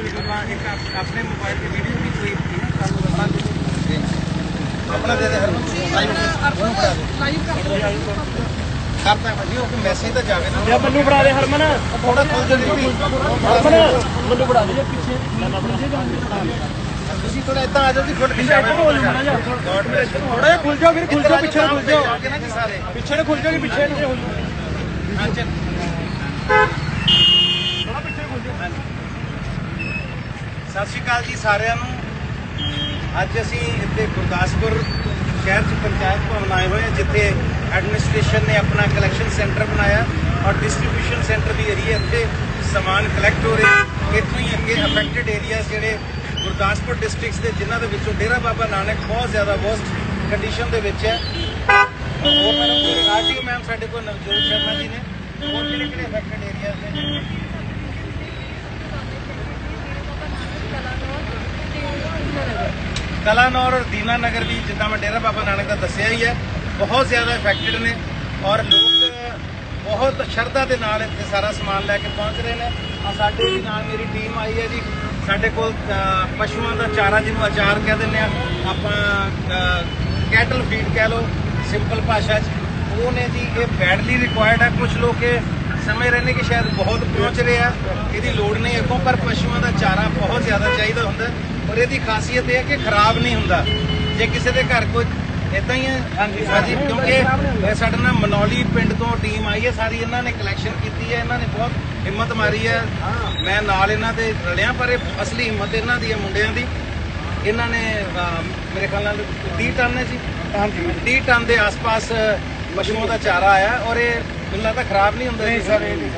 ਆਪਾਂ ਇੱਕ ਆਪ- ਆਪਣੇ ਮੋਬਾਈਲ ਤੇ ਵੀਡੀਓ ਵੀ ਕੋਈ ਕਰਤਾ ਭਾਜੀ ਉਹ ਮੈਸੇਜ ਤਾਂ ਜਾਵੇ ਨਾ ਮੈਨੂੰ ਬਣਾ ਦੇ ਹਰਮਨ ਥੋੜਾ ਖੁੱਲ ਜਲਦੀ ਹਰਮਨ ਮੈਨੂੰ ਬਣਾ ਦੇ ਪਿੱਛੇ ਤੁਸੀਂ ਥੋੜਾ ਇਦਾਂ ਆ ਜਾਓ ਜੀ ਥੋੜਾ ਪਿੱਛੇ ਥੋੜਾ ਜਿਹਾ ਖੁੱਲ ਜਾਓ ਵੀਰ ਖੁੱਲ ਜਾਓ ਪਿੱਛੇ ਖੁੱਲ ਜਾਓ ਪਿੱਛੇ ਨੂੰ ਖੁੱਲ ਜਾਓਗੇ ਪਿੱਛੇ ਨੂੰ ਹਾਂਜੀ ਥੋੜਾ ਪਿੱਛੇ ਖੁੱਲ ਜਾਓ ਸਤਿ ਸ਼੍ਰੀ ਅਕਾਲ ਜੀ ਸਾਰਿਆਂ ਨੂੰ। ਅੱਜ ਅਸੀਂ ਇੱਥੇ ਗੁਰਦਾਸਪੁਰ ਸ਼ਹਿਰ ਚ ਪੰਚਾਇਤ ਭਵਨ ਆਏ ਹੋਏ ਹਾਂ, ਜਿੱਥੇ ਐਡਮਿਨਿਸਟ੍ਰੇਸ਼ਨ ਨੇ ਆਪਣਾ ਕਲੈਕਸ਼ਨ ਸੈਂਟਰ ਬਣਾਇਆ ਔਰ ਡਿਸਟ੍ਰੀਬਿਊਸ਼ਨ ਸੈਂਟਰ ਵੀ ਏਰੀਆ ਇੱਥੇ ਸਮਾਨ ਕਲੈਕਟ ਹੋ ਰਿਹਾ। ਇੱਥੋਂ ਹੀ ਅੱਗੇ ਅਫੈਕਟਡ ਏਰੀਆ ਜਿਹੜੇ ਗੁਰਦਾਸਪੁਰ ਡਿਸਟ੍ਰਿਕਟਸ ਦੇ, ਜਿਨ੍ਹਾਂ ਦੇ ਵਿੱਚੋਂ ਡੇਰਾ ਬਾਬਾ ਨਾਨਕ ਬਹੁਤ ਜ਼ਿਆਦਾ ਵਰਸਟ ਕੰਡੀਸ਼ਨ ਦੇ ਵਿੱਚ ਹੈ। ਉਹ ਮੈਡਮ ਆਰਟੀਓ ਮੈਮ ਸਾਡੇ ਕੋਲ ਨਵਜੋਤ ਸ਼ਰਮਾ ਜੀ ਨੇ। ਹੋਰ ਕਿਹੜੇ ਕਿਹੜੇ ਅਫੈਕਟਡ ਏਰੀਆਜ਼ ਨੇ? ਕਲਾਨੌਰ ਔਰ ਦੀਨਾ ਨਗਰ ਵੀ ਜਿੱਦਾਂ ਮੈਂ ਡੇਰਾ ਬਾਬਾ ਨਾਨਕ ਦਾ ਦੱਸਿਆ ਹੀ ਹੈ, ਬਹੁਤ ਜ਼ਿਆਦਾ ਇਫੈਕਟਡ ਨੇ ਔਰ ਲੋਕ ਬਹੁਤ ਸ਼ਰਧਾ ਦੇ ਨਾਲ ਇੱਥੇ ਸਾਰਾ ਸਮਾਨ ਲੈ ਕੇ ਪਹੁੰਚ ਰਹੇ ਨੇ। ਆ ਸਾਡੇ ਵੀ ਨਾਲ ਮੇਰੀ ਟੀਮ ਆਈ ਹੈ ਜੀ। ਸਾਡੇ ਕੋਲ ਪਸ਼ੂਆਂ ਦਾ ਚਾਰਾ ਜਿਹਨੂੰ ਅਚਾਰ ਕਹਿ ਦਿੰਦੇ ਆ, ਆਪਾਂ ਕੈਟਲ ਫੀਡ ਕਹਿ ਲਓ ਸਿੰਪਲ ਭਾਸ਼ਾ 'ਚ। ਉਹ ਨੇ ਜੀ, ਇਹ ਬੈਡਲੀ ਰਿਕੁਆਇਰਡ ਹੈ ਕੁਝ ਲੋਕ ਇਹ ਸਮਝ ਰਹੇ ਨੇ ਕਿ ਸ਼ਾਇਦ ਬਹੁਤ ਪਹੁੰਚ ਰਹੇ। ਆ ਇਹਦੀ ਲੋੜ ਨਹੀਂ ਅੱਗੋਂ ਪਰ ਪਸ਼ੂਆਂ ਦਾ ਚਾਰਾ ਬਹੁਤ ਜ਼ਿਆਦਾ ਚਾਹੀਦਾ ਹੁੰਦਾ। ਔਰ ਇਹਦੀ ਖਾਸੀਅਤ ਇਹ ਹੈ ਕਿ ਖਰਾਬ ਨਹੀਂ ਹੁੰਦਾ। ਜੇ ਕਿਸੇ ਦੇ ਘਰ ਕੋਈ ਇਦਾਂ ਹੀ ਹਾਂਜੀ ਹਾਂਜੀ ਕਿਉਂਕਿ ਸਾਡੇ ਨਾਲ ਮਨੌਲੀ ਪਿੰਡ ਤੋਂ ਟੀਮ ਆਈ ਹੈ ਸਾਰੀ ਇਹਨਾਂ ਨੇ ਕਲੈਕਸ਼ਨ ਕੀਤੀ ਹੈ ਇਹਨਾਂ ਨੇ ਬਹੁਤ ਹਿੰਮਤ ਮਾਰੀ ਹੈ। ਮੈਂ ਨਾਲ ਇਹਨਾਂ ਦੇ ਰਲਿਆ ਪਰ ਇਹ ਅਸਲੀ ਹਿੰਮਤ ਇਹਨਾਂ ਦੀ ਹੈ ਮੁੰਡਿਆਂ ਦੀ। ਇਹਨਾਂ ਨੇ ਮੇਰੇ ਖਿਆਲ ਨਾਲ 30 ਟਨ ਹੈ ਜੀ। ਹਾਂਜੀ। 30 ਟਨ ਦੇ ਆਸ-ਪਾਸ ਪਸ਼ੂਆਂ ਦਾ ਚਾਰਾ ਆਇਆ ਔਰ ਇਹ ਮੈਨੂੰ ਲੱਗਦਾ ਖਰਾਬ ਨਹੀਂ ਹੁੰਦਾ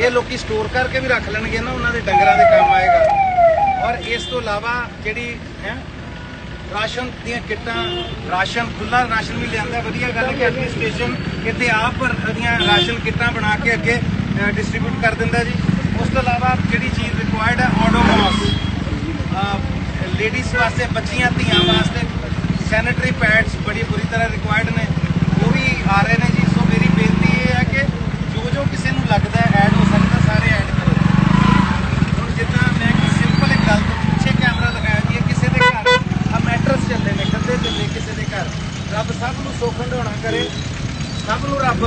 ਇਹ ਲੋਕੀ ਸਟੋਰ ਕਰਕੇ ਵੀ ਰੱਖ ਲੈਣਗੇ ਨਾ ਉਹਨਾਂ ਦੇ ਡੰਗਰਾਂ ਦੇ ਕੰਮ ਆਏਗਾ। ਔਰ ਇਸ ਤੋਂ ਇਲਾਵਾ ਜਿਹੜੀ ਹੈ, ਰਾਸ਼ਨ ਦੀਆਂ ਕਿੱਟਾਂ, ਰਾਸ਼ਨ ਖੁੱਲਾ ਰਾਸ਼ਨ ਵੀ ਲਿਆਂਦਾ। ਵਧੀਆ ਗੱਲ ਹੈ ਕਿ ਐਡਮਿਨਿਸਟ੍ਰੇਸ਼ਨ ਇੱਥੇ ਆਪ ਦੀਆਂ ਰਾਸ਼ਨ ਕਿੱਟਾਂ ਬਣਾ ਕੇ ਅੱਗੇ ਡਿਸਟ੍ਰੀਬਿਊਟ ਕਰ ਦਿੰਦਾ ਜੀ। ਉਸ ਤੋਂ ਇਲਾਵਾ ਜਿਹੜੀ ਚੀਜ਼ ਰਿਕੁਆਇਰਡ ਹੈ ਆਡੋਮੋਸ ਲੇਡੀਜ਼ ਵਾਸਤੇ, ਬੱਚੀਆਂ, ਧੀਆਂ ਵਾਸਤੇ ਸੈਨੀਟਰੀ ਪੈਡਸ ਬੜੀ ਬੁਰੀ ਤਰ੍ਹਾਂ ਰਿਕੁਆਇਰਡ ਨੇ। ਉਹ ਵੀ ਆ ਰਹੇ ਨੇ ਜੀ। ਸੋ ਮੇਰੀ ਬੇਨਤੀ ਇਹ ਹੈ ਕਿ ਜੋ ਜੋ ਕਿਸੇ ਨੂੰ ਲੱਗਦਾ ਐਡ ਹੋ ਸਕਦਾ ਸਾਰੇ ਐਡ ਕਰੋ ਹੁਣ ਜਿੱਦਾਂ ਮੈਂ ਇੱਕ ਸਿੰਪਲ ਇੱਕ ਗੱਲ ਤੋਂ ਪਿੱਛੇ ਕੈਮਰਾ ਲਗਾਇਆ ਜੀ ਇਹ ਕਿਸੇ ਦੇ ਘਰ ਆ ਮੈਟਰਸ ਚੱਲੇ ਨੇ ਗੱਦੇ ਚੱਲੇ ਕਿਸੇ ਦੇ ਘਰ ਰੱਬ ਸਭ ਨੂੰ ਸੁੱਖ ਹੰਡਾਉਣਾ ਕਰੇ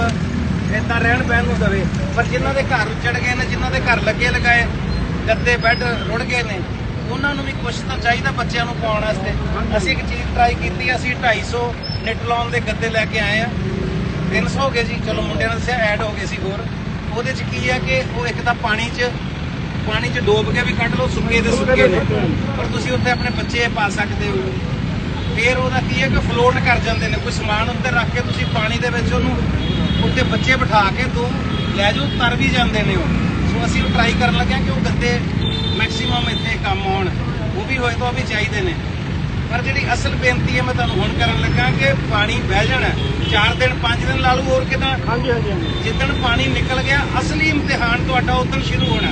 ਸਭ ਰਹਿਣ ਬਹਿਣ ਨੂੰ ਦਵੇ। ਪਰ ਜਿਨ੍ਹਾਂ ਦੇ ਘਰ ਉੱਜੜ ਗਏ ਨੇ, ਜਿਨ੍ਹਾਂ ਦੇ ਘਰ ਲੱਗੇ ਲਗਾਏ, ਗੱਦੇ, ਬੈੱਡ ਰੁੜ ਗਏ ਨੇ, ਉਹਨਾਂ ਨੂੰ ਵੀ ਕੁਝ ਤਾਂ ਚਾਹੀਦਾ ਬੱਚਿਆਂ ਨੂੰ ਪਾਉਣ ਵਾਸਤੇ। ਅਸੀਂ ਇੱਕ ਚੀਜ਼ ਟਰਾਈ ਕੀਤੀ, ਅਸੀਂ 250 ਨਿਟ ਦੇ ਗੱਦੇ ਲੈ ਕੇ ਆਏ ਆ। 300 ਹੋ ਗਏ ਜੀ, ਚਲੋ ਮੁੰਡਿਆਂ ਨੇ ਦੱਸਿਆ ਐਡ ਹੋ ਗਏ ਸੀ ਹੋਰ। ਉਹਦੇ ਚ ਕੀ ਆ ਕਿ ਉਹ ਇੱਕ ਤਾਂ ਪਾਣੀ 'ਚ ਪਾਣੀ 'ਚ ਡੋਬ ਕੇ ਵੀ ਕੱਢ ਲਓ, ਸੁੱਕੇ ਦੇ ਸੁੱਕੇ ਨੇ। ਪਰ ਤੁਸੀਂ ਉੱਥੇ ਆਪਣੇ ਬੱਚੇ ਪਾ ਸਕਦੇ ਹੋ। ਫੇਰ ਉਹਦਾ ਕੀ ਹੈ ਕਿ ਫਲੋਟ ਕਰ ਜਾਂਦੇ ਨੇ, ਕੋਈ ਸਮਾਨ ਉੱਤੇ ਰੱਖ ਕੇ ਤੁਸੀਂ ਪਾਣੀ ਦੇ ਵਿੱਚ ਉਹਨੂੰ ਉੱਤੇ ਬੱਚੇ ਬਿਠਾ ਕੇ ਦੋ ਲੈ ਜਾਓ ਤਰ ਵੀ ਜਾਂਦੇ ਨੇ ਉਹ। ਸੋ ਅਸੀਂ ਉਹ ਟਰਾਈ ਕਰਨ ਲੱਗੇ ਕਿ ਉਹ ਗੱਦੇ ਮੈਕਸਿਮਮ ਇੱਥੇ ਕੰਮ ਆਉਣ। ਉਹ ਵੀ ਹੋਏ ਤਾਂ ਉਹ ਵੀ ਚਾਹੀਦੇ ਨੇ। ਪਰ ਜਿਹੜੀ ਅਸਲ ਬੇਨਤੀ ਹੈ ਮੈਂ ਤੁਹਾਨੂੰ ਹੁਣ ਕਰਨ ਲੱਗਾ ਕਿ ਪਾਣੀ ਬਹਿ ਜਾਣਾ ਚਾਰ ਦਿਨ ਪੰਜ ਦਿਨ ਲਾ ਲਓ ਹੋਰ ਕਿਦਾਂ? ਹਾਂਜੀ ਹਾਂਜੀ ਜਿੱਦਣ ਪਾਣੀ ਨਿਕਲ ਗਿਆ ਅਸਲੀ ਇਮਤਿਹਾਨ ਤੁਹਾਡਾ ਉਦੋਂ ਸ਼ੁਰੂ ਹੋਣਾ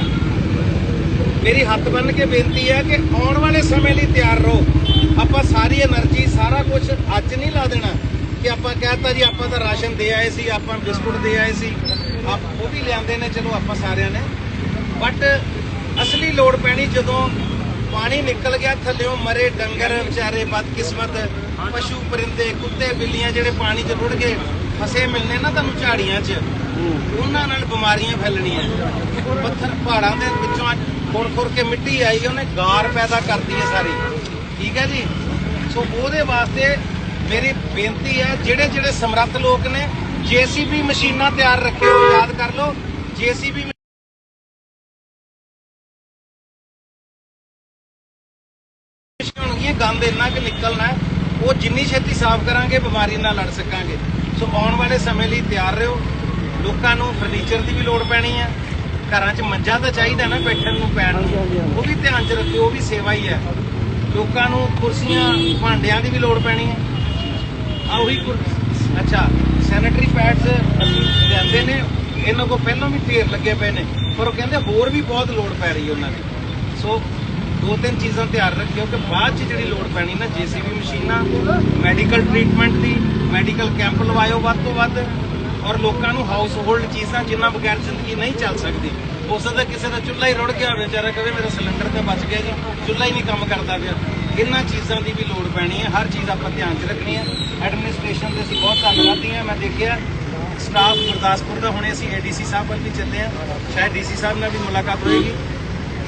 ਮੇਰੀ ਹੱਥ ਬੰਨ ਕੇ ਬੇਨਤੀ ਹੈ ਕਿ ਆਉਣ ਵਾਲੇ ਸਮੇਂ ਲਈ ਤਿਆਰ ਰਹੋ। ਆਪਾਂ ਸਾਰੀ એનર્ਜੀ ਸਾਰਾ ਕੁਝ ਅੱਜ ਨਹੀਂ ਲਾ ਦੇਣਾ। ਕਿ ਆਪਾਂ ਕਹਿਤਾ ਜੀ, ਆਪਾਂ ਤਾਂ ਰਾਸ਼ਨ ਦੇ ਆਏ ਸੀ, ਆਪਾਂ ਬਿਸਕੁਟ ਦੇ ਆਏ ਸੀ। ਆਪ ਉਹ ਵੀ ਲਿਆਂਦੇ ਨੇ, ਚਲੋ ਆਪਾਂ ਸਾਰਿਆਂ ਨੇ। ਬਟ ਅਸਲੀ ਲੋੜ ਪੈਣੀ ਜਦੋਂ ਪਾਣੀ ਨਿਕਲ ਗਿਆ, ਥੱਲਿਓਂ ਮਰੇ ਡੰਗਰ, ਵਿਚਾਰੇ ਬਦਕਿਸਮਤ, ਪਸ਼ੂ ਪਰਿੰਦੇ, ਕੁੱਤੇ, ਬਿੱਲੀਆਂ ਜਿਹੜੇ ਪਾਣੀ 'ਚ ਰੁੜ ਗਏ ਫਸੇ ਮਿਲਨੇ ਨਾ ਤੁਹਾਨੂੰ ਝਾੜੀਆਂ 'ਚ, ਉਹਨਾਂ ਨਾਲ ਬਿਮਾਰੀਆਂ ਫੈਲਣੀਆਂ। ਪੱਥਰ ਪਹਾੜਾਂ ਦੇ ਵਿੱਚੋਂ ਖੁਰ ਖੁਰ ਕੇ ਮਿੱਟੀ ਆਈ, ਉਹਨੇ ਗਾਰ ਪੈਦਾ ਕਰਦੀ ਹੈ ਸਾਰੀ। ਠੀਕ ਹੈ ਜੀ? ਸੋ ਉਹਦੇ ਵਾਸਤੇ ਮੇਰੀ ਬੇਨਤੀ ਹੈ, ਜਿਹੜੇ ਜਿਹੜੇ ਸਮਰੱਥ ਲੋਕ ਨੇ, ਜੀਸੀਬੀ ਮਸ਼ੀਨਾਂ ਤਿਆਰ ਰੱਖਿਓ ਯਾਦ ਕਰ ਲਓ, ਜੀਸੀਬੀ ਹੋਣਗੀਆਂ, ਗੰਦ ਇੰਨਾ ਕਿ ਨਿਕਲਣਾ ਉਹ ਜਿੰਨੀ ਛੇਤੀ ਸਾਫ਼ ਕਰਾਂਗੇ, ਬਿਮਾਰੀ ਨਾਲ ਲੜ ਸਕਾਂਗੇ। ਸੋ ਆਉਣ ਵਾਲੇ ਸਮੇਂ ਲਈ ਤਿਆਰ ਰਹੋ। ਲੋਕਾਂ ਨੂੰ ਫਰਨੀਚਰ ਦੀ ਵੀ ਲੋੜ ਪੈਣੀ ਹੈ। ਘਰਾਂ 'ਚ ਮੰਜਾ ਤਾਂ ਚਾਹੀਦਾ ਨਾ, ਬੈਠਣ ਨੂੰ, ਪੈਣ ਨੂੰ। ਉਹ ਵੀ ਧਿਆਨ 'ਚ ਰੱਖਿਓ, ਉਹ ਵੀ ਸੇਵਾ ਹੀ ਹੈ। ਲੋਕਾਂ ਨੂੰ ਕੁਰਸੀਆਂ, ਭਾਂਡਿਆਂ ਦੀ ਵੀ ਲੋੜ ਪੈਣੀ ਹੈ। ਆ ਉਹੀ ਅੱਛਾ ਸੈਨੀਟਰੀ ਪੈਡਸ ਅਸੀਂ ਲਿਆਂਦੇ ਨੇ। ਇਹਨਾਂ ਕੋ ਪਹਿਲਾਂ ਵੀ ਢੇਰ ਲੱਗੇ ਪਏ ਨੇ, ਪਰ ਉਹ ਕਹਿੰਦੇ ਹੋਰ ਵੀ ਬਹੁਤ ਲੋੜ ਪੈ ਰਹੀ ਹੈ ਉਹਨਾਂ ਦੀ। ਸੋ ਦੋ ਤਿੰਨ ਚੀਜ਼ਾਂ ਧਿਆਨ ਰੱਖਿਓ ਕਿ ਬਾਅਦ ਚ ਜਿਹੜੀ ਲੋੜ ਪੈਣੀ ਨਾ, ਜੀਸੀਬੀ ਮਸ਼ੀਨਾਂ ਮੈਡੀਕਲ ਟ੍ਰੀਟਮੈਂਟ ਦੀ ਮੈਡੀਕਲ ਕੈਂਪ ਲਵਾਇਓ ਵੱਧ ਤੋਂ ਵੱਧ, ਔਰ ਲੋਕਾਂ ਨੂੰ ਹਾਊਸ ਹੋਲਡ ਚੀਜ਼ਾਂ ਜਿੰਨਾ ਬਗੈਰ ਜ਼ਿੰਦਗੀ ਨਹੀਂ ਚੱਲ ਸਕਦੀ। ਹੋ ਸਕਦਾ ਕਿਸੇ ਦਾ ਚੁੱਲ੍ਹਾ ਹੀ ਰੁੜ ਗਿਆ ਹੋਵੇ, ਵਿਚਾਰਾ ਕਵੇ ਮੇਰਾ ਸਿਲੰਡਰ ਤਾਂ ਬਚ ਗਿਆ ਜੀ, ਚੁੱਲ੍ਹਾ ਹੀ ਨਹੀਂ ਕੰਮ ਕਰਦਾ ਪਿਆ। ਇਹਨਾਂ ਚੀਜ਼ਾਂ ਦੀ ਵੀ ਲੋੜ ਪੈਣੀ ਹੈ। ਹਰ ਚੀਜ਼ ਆਪਾਂ ਧਿਆਨ 'ਚ ਰੱਖਣੀ ਹੈ। ਐਡਮਿਨਿਸਟ੍ਰੇਸ਼ਨ ਦੇ ਅਸੀਂ ਬਹੁਤ ਧੰਨਵਾਦੀ ਹਾਂ। ਮੈਂ ਦੇਖਿਆ ਸਟਾਫ ਗੁਰਦਾਸਪੁਰ ਦਾ ਹੁਣੇ ਅਸੀਂ ਏਡੀਸੀ ਸਾਹਿਬ ਵੱਲ ਵੀ ਚੱਲੇ ਆ ਸ਼ਾਇਦ ਡੀਸੀ ਸਾਹਿਬ ਨਾਲ ਵੀ ਮੁਲਾਕਾਤ ਹੋਏਗੀ।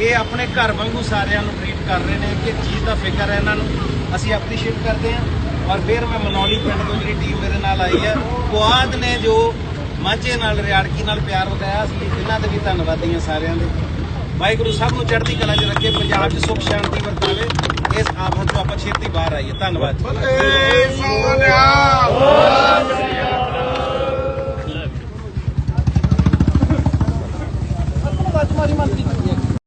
ਇਹ ਆਪਣੇ ਘਰ ਵਾਂਗੂ ਸਾਰਿਆਂ ਨੂੰ ਟ੍ਰੀਟ ਕਰ ਰਹੇ ਨੇ ਕਿ ਚੀਜ਼ ਦਾ ਫਿਕਰ ਹੈ ਇਹਨਾਂ ਨੂੰ। ਅਸੀਂ ਐਪਰੀਸ਼ੀਏਟ ਕਰਦੇ ਹਾਂ। ਔਰ ਫਿਰ ਮੈਂ ਮਨੌਲੀ ਪਿੰਡ ਤੋਂ ਜਿਹੜੀ ਟੀਮ ਮੇਰੇ ਨਾਲ ਆਈ ਹੈ। ਕੁਆਦ ਨੇ ਜੋ ਮਾਝੇ ਨਾਲ, ਰਿਆੜਕੀ ਨਾਲ ਪਿਆਰ ਵਿਖਾਇਆ ਅਸੀਂ ਇਹਨਾਂ ਦੇ ਵੀ ਧੰਨਵਾਦੀ ਹਾਂ ਸਾਰਿਆਂ ਦੇ। ਵਾਹਿਗੁਰੂ ਸਭ ਨੂੰ ਚੜ੍ਹਦੀ ਕਲਾ 'ਚ ਰੱਖੇ ਪੰਜਾਬ 'ਚ ਸੁਖ ਸ਼ਾਂਤੀ ਵਰਤਾਵੇ। ਇਸ ਆਫਤ ਤੋਂ ਆਪਾਂ ਛੇਤੀ ਬਾਹਰ ਆਈਏ। ਧੰਨਵਾਦ ਜੀ। ਮਾਰੀ ਮੰਤਰੀ